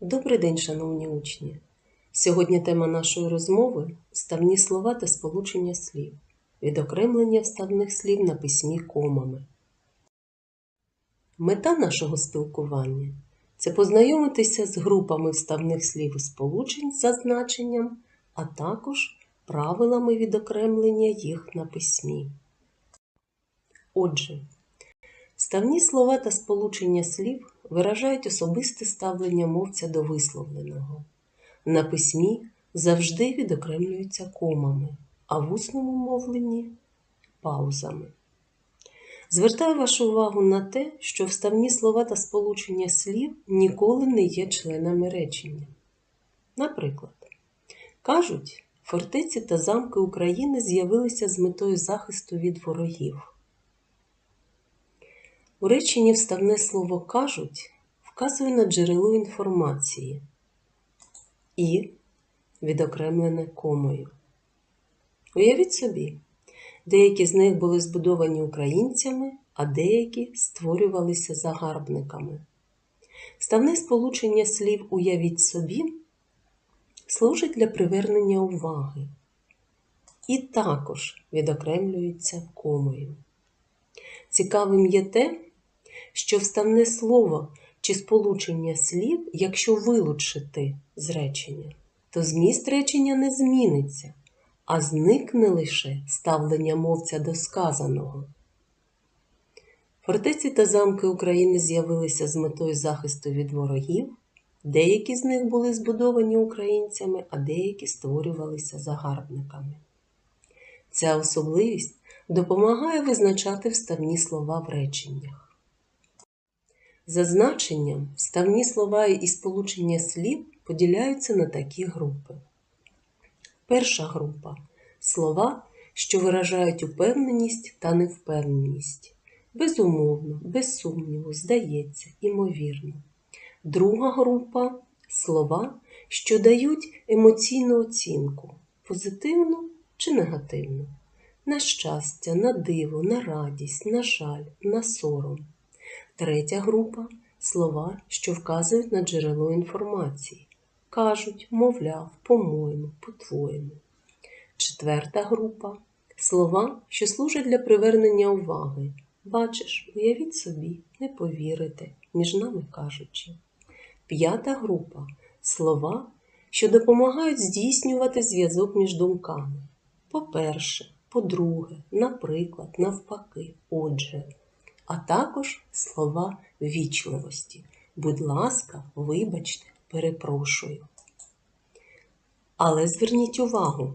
Добрий день, шановні учні! Сьогодні тема нашої розмови вставні слова та сполучення слів, відокремлення вставних слів на письмі комами. Мета нашого спілкування це познайомитися з групами вставних слів і сполучень за значенням, а також правилами відокремлення їх на письмі. Отже, Вставні слова та сполучення слів виражають особисте ставлення мовця до висловленого. На письмі завжди відокремлюються комами, а в усному мовленні паузами. Звертаю вашу увагу на те, що вставні слова та сполучення слів ніколи не є членами речення. Наприклад, кажуть, фортеці та замки України з'явилися з метою захисту від ворогів. У реченні вставне слово кажуть вказує на джерело інформації і відокремлене комою. Уявіть собі, деякі з них були збудовані українцями, а деякі створювалися загарбниками. Ставне сполучення слів Уявіть собі служить для привернення уваги і також відокремлюється комою. Цікавим є те, що вставне слово чи сполучення слів, якщо вилучити з речення, то зміст речення не зміниться, а зникне лише ставлення мовця до сказаного. Фортеці та замки України з'явилися з метою захисту від ворогів. Деякі з них були збудовані українцями, а деякі створювалися загарбниками. Ця особливість допомагає визначати вставні слова в реченнях. За значенням, вставні слова і сполучення слів поділяються на такі групи. Перша група слова, що виражають упевненість та невпевненість. Безумовно, без сумніву, здається, імовірно. Друга група слова, що дають емоційну оцінку позитивну чи негативну. На щастя, на диво, на радість, на жаль, на сором. Третя група слова, що вказують на джерело інформації. Кажуть, мовляв, по-моєму, по-твоєму. Четверта група слова, що служать для привернення уваги. Бачиш, уявіть собі, не повірите, між нами кажучи. П'ята група слова, що допомагають здійснювати зв'язок між думками. По-перше, по-друге, наприклад, навпаки, отже а також слова вічливості. Будь ласка, вибачте, перепрошую. Але зверніть увагу,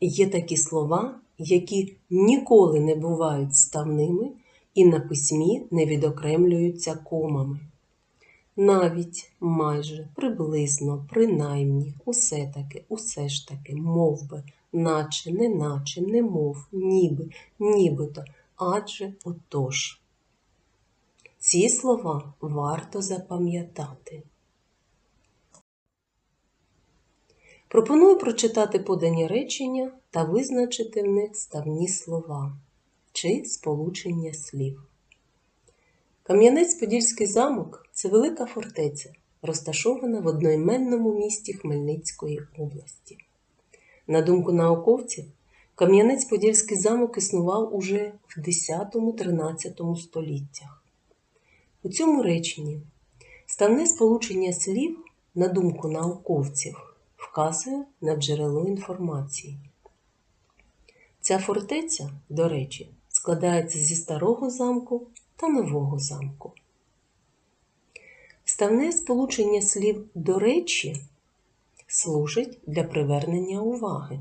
є такі слова, які ніколи не бувають ставними і на письмі не відокремлюються комами. Навіть майже приблизно, принаймні, усе таки, усе ж таки, мов би, наче, неначе, немов, ніби, нібито адже отож. Ці слова варто запам'ятати. Пропоную прочитати подані речення та визначити в них ставні слова чи сполучення слів. Кам'янець-Подільський замок це велика фортеця, розташована в одноіменному місті Хмельницької області. На думку науковців, Кам'янець-Подільський замок існував уже в 10-13 століттях. У цьому реченні ставне сполучення слів, на думку науковців, вказує на джерело інформації. Ця фортеця, до речі, складається зі старого замку та нового замку. Ставне сполучення слів до речі служить для привернення уваги.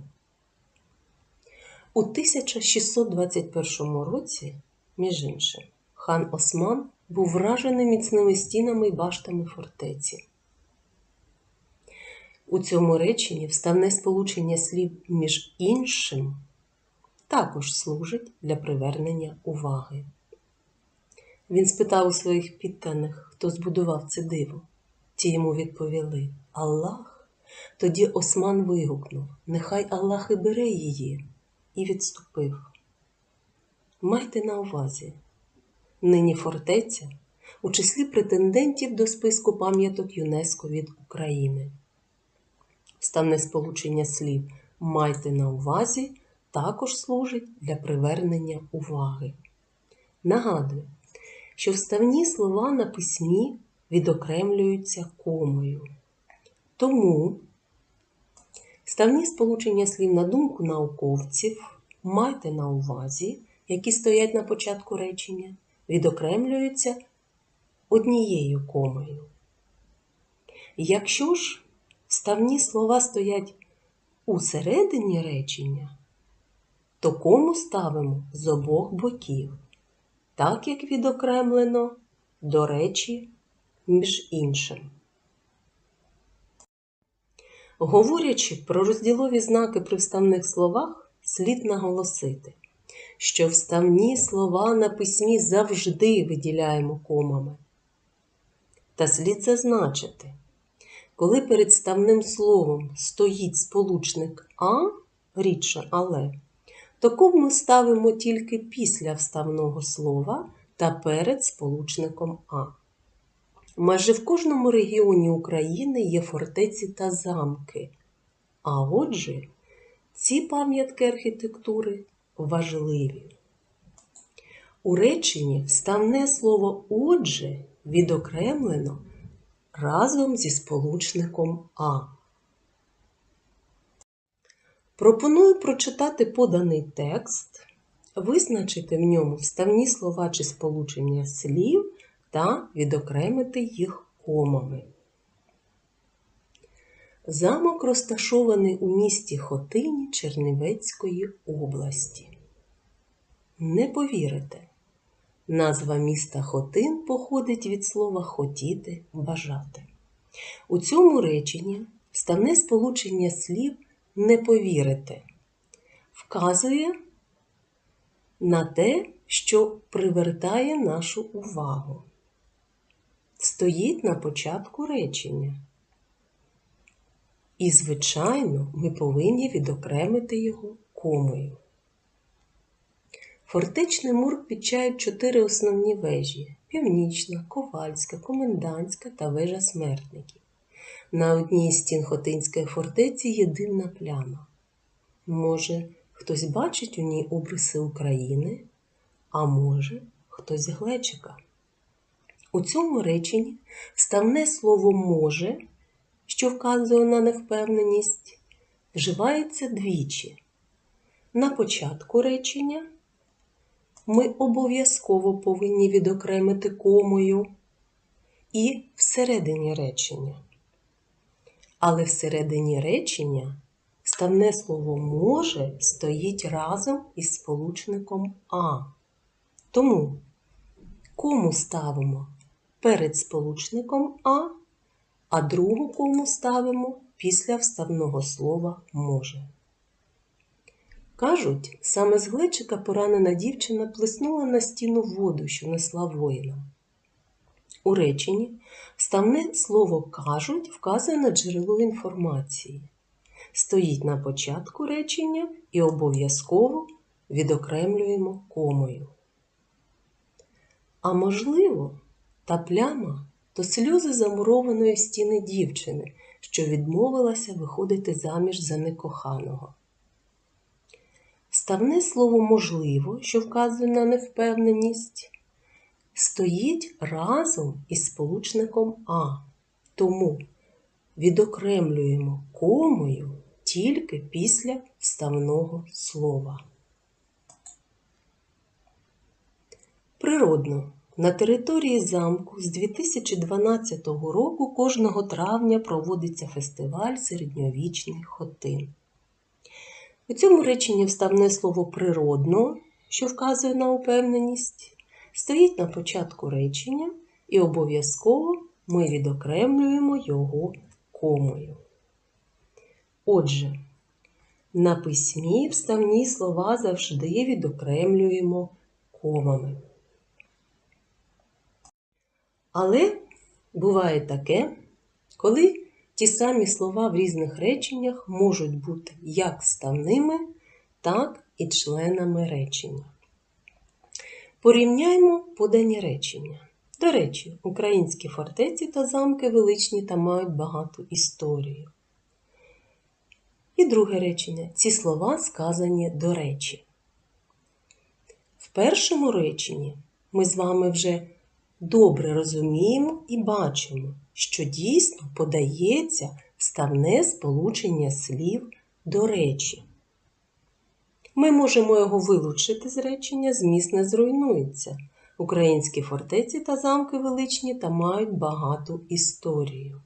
У 1621 році, між іншим, хан Осман був вражений міцними стінами й баштами фортеці. У цьому реченні вставне сполучення слів між іншим також служить для привернення уваги. Він спитав у своїх підданих, хто збудував це диво. Ті йому відповіли Аллах. Тоді Осман вигукнув Нехай Аллах і бере її і відступив. Майте на увазі, нині фортеця у числі претендентів до списку пам'яток ЮНЕСКО від України. Вставне сполучення слів майте на увазі також служить для привернення уваги. Нагадую, що вставні слова на письмі відокремлюються комою. Тому вставні сполучення слів на думку науковців майте на увазі, які стоять на початку речення, відокремлюються однією комою. Якщо ж вставні слова стоять у середині речення, то кому ставимо з обох боків, так як відокремлено, до речі, між іншим. Говорячи про розділові знаки при вставних словах, слід наголосити, що вставні слова на письмі завжди виділяємо комами. Та слід зазначити, коли перед ставним словом стоїть сполучник А, рідше але, то кому ставимо тільки після вставного слова та перед сполучником А. Майже в кожному регіоні України є фортеці та замки. А отже, ці пам'ятки архітектури важливі. У реченні вставне слово отже відокремлено разом зі сполучником А. Пропоную прочитати поданий текст, визначити в ньому вставні слова чи сполучення слів та відокремити їх комами. Замок розташований у місті Хотині Чернівецької області. Не повірите, назва міста Хотин походить від слова хотіти бажати. У цьому реченні ставне сполучення слів не повірите вказує на те, що привертає нашу увагу. Стоїть на початку речення. І, звичайно, ми повинні відокремити його комою. Фортечний мур підчають чотири основні вежі північна, ковальська, комендантська та вежа смертників. На одній із стін Хотинської фортеці є дивна пляма. Може, хтось бачить у ній обриси України, а може, хтось глечика. У цьому реченні ставне слово може, що вказує на невпевненість, вживається двічі. На початку речення ми обов'язково повинні відокремити комою і всередині речення. Але всередині речення ставне слово може стоїть разом із сполучником А. Тому кому ставимо перед сполучником А, а другу кому ставимо після вставного слова може. Кажуть, саме з глечика поранена дівчина плеснула на стіну воду, що несла воїна. У реченні ставне слово кажуть вказує на джерело інформації. Стоїть на початку речення і обов'язково відокремлюємо комою. А можливо, та пляма то сльози замурованої стіни дівчини, що відмовилася виходити заміж за некоханого. Ставне слово можливо, що вказує на невпевненість, стоїть разом із сполучником А. Тому відокремлюємо комою тільки після вставного слова. Природно, на території замку з 2012 року кожного травня проводиться фестиваль середньовічних хотин. У цьому реченні вставне слово природно, що вказує на упевненість, стоїть на початку речення і обов'язково ми відокремлюємо його комою. Отже, на письмі вставні слова завжди відокремлюємо комами. Але буває таке, коли ті самі слова в різних реченнях можуть бути як ставними, так і членами речення. Порівняймо подані речення. До речі, українські фортеці та замки величні та мають багату історію. І друге речення. Ці слова сказані до речі. В першому реченні ми з вами вже добре розуміємо і бачимо, що дійсно подається вставне сполучення слів до речі. Ми можемо його вилучити з речення, зміст не зруйнується. Українські фортеці та замки величні та мають багату історію.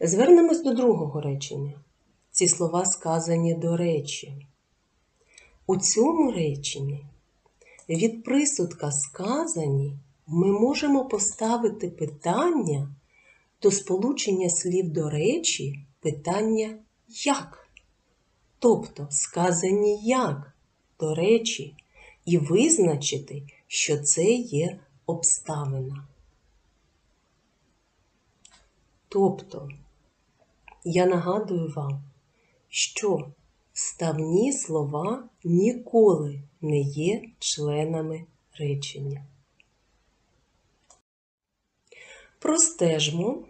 Звернемось до другого речення. Ці слова сказані до речі. У цьому реченні від присудка сказані ми можемо поставити питання до сполучення слів до речі питання як. Тобто сказані як до речі, і визначити, що це є обставина. Тобто, я нагадую вам, що вставні слова ніколи не є членами речення. Простежмо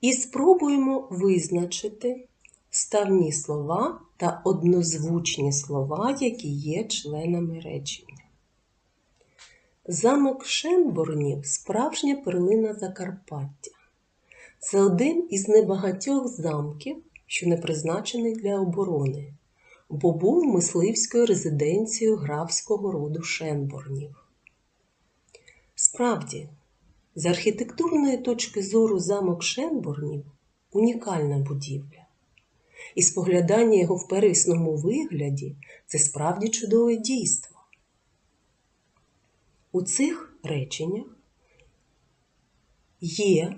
і спробуємо визначити вставні слова та однозвучні слова, які є членами речення. Замок Шенборнів справжня перлина Закарпаття. Це один із небагатьох замків, що не призначений для оборони, бо був мисливською резиденцією графського роду Шенборнів. Справді, з архітектурної точки зору замок Шенборнів унікальна будівля. І споглядання його в первісному вигляді це справді чудове дійство. У цих реченнях є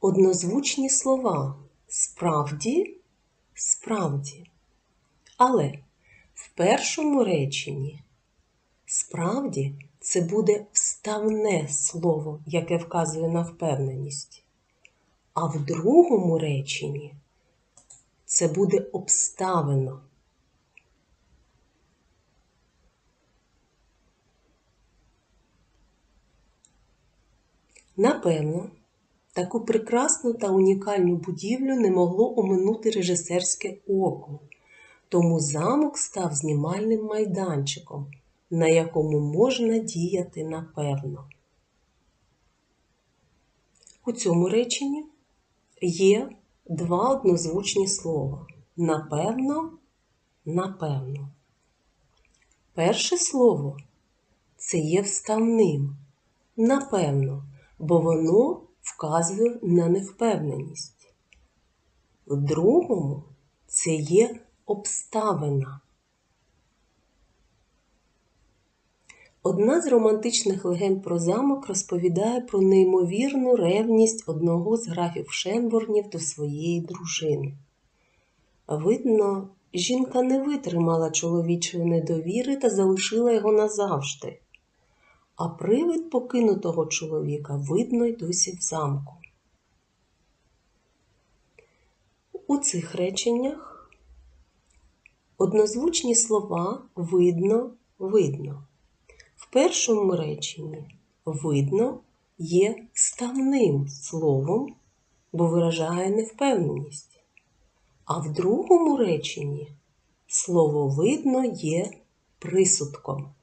однозвучні слова справді, справді. Але в першому реченні справді це буде вставне слово, яке вказує на впевненість. А в другому реченні це буде обставина. Напевно, таку прекрасну та унікальну будівлю не могло оминути режисерське око, тому замок став знімальним майданчиком, на якому можна діяти напевно. У цьому реченні є два однозвучні слова. Напевно, напевно. Перше слово це є вставним. Напевно, бо воно вказує на невпевненість. В другому це є обставина. Одна з романтичних легенд про замок розповідає про неймовірну ревність одного з графів Шенборнів до своєї дружини. Видно, жінка не витримала чоловічої недовіри та залишила його назавжди, а привид покинутого чоловіка видно й досі в замку. У цих реченнях однозвучні слова видно, видно. В першому реченні видно є ставним словом, бо виражає невпевненість. А в другому реченні слово видно є присудком.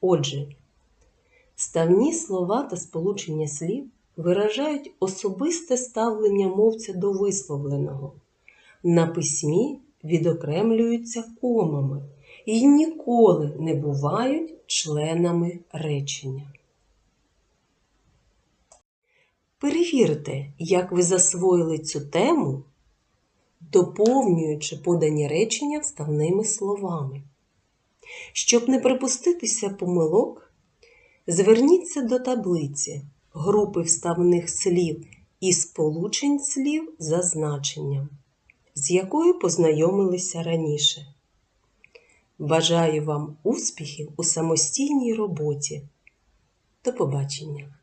Отже, ставні слова та сполучення слів виражають особисте ставлення мовця до висловленого. На письмі відокремлюються комами і ніколи не бувають членами речення. Перевірте, як ви засвоїли цю тему, доповнюючи подані речення вставними словами. Щоб не припуститися помилок, зверніться до таблиці групи вставних слів і сполучень слів за значенням, з якою познайомилися раніше. Бажаю вам успіхів у самостійній роботі. До побачення!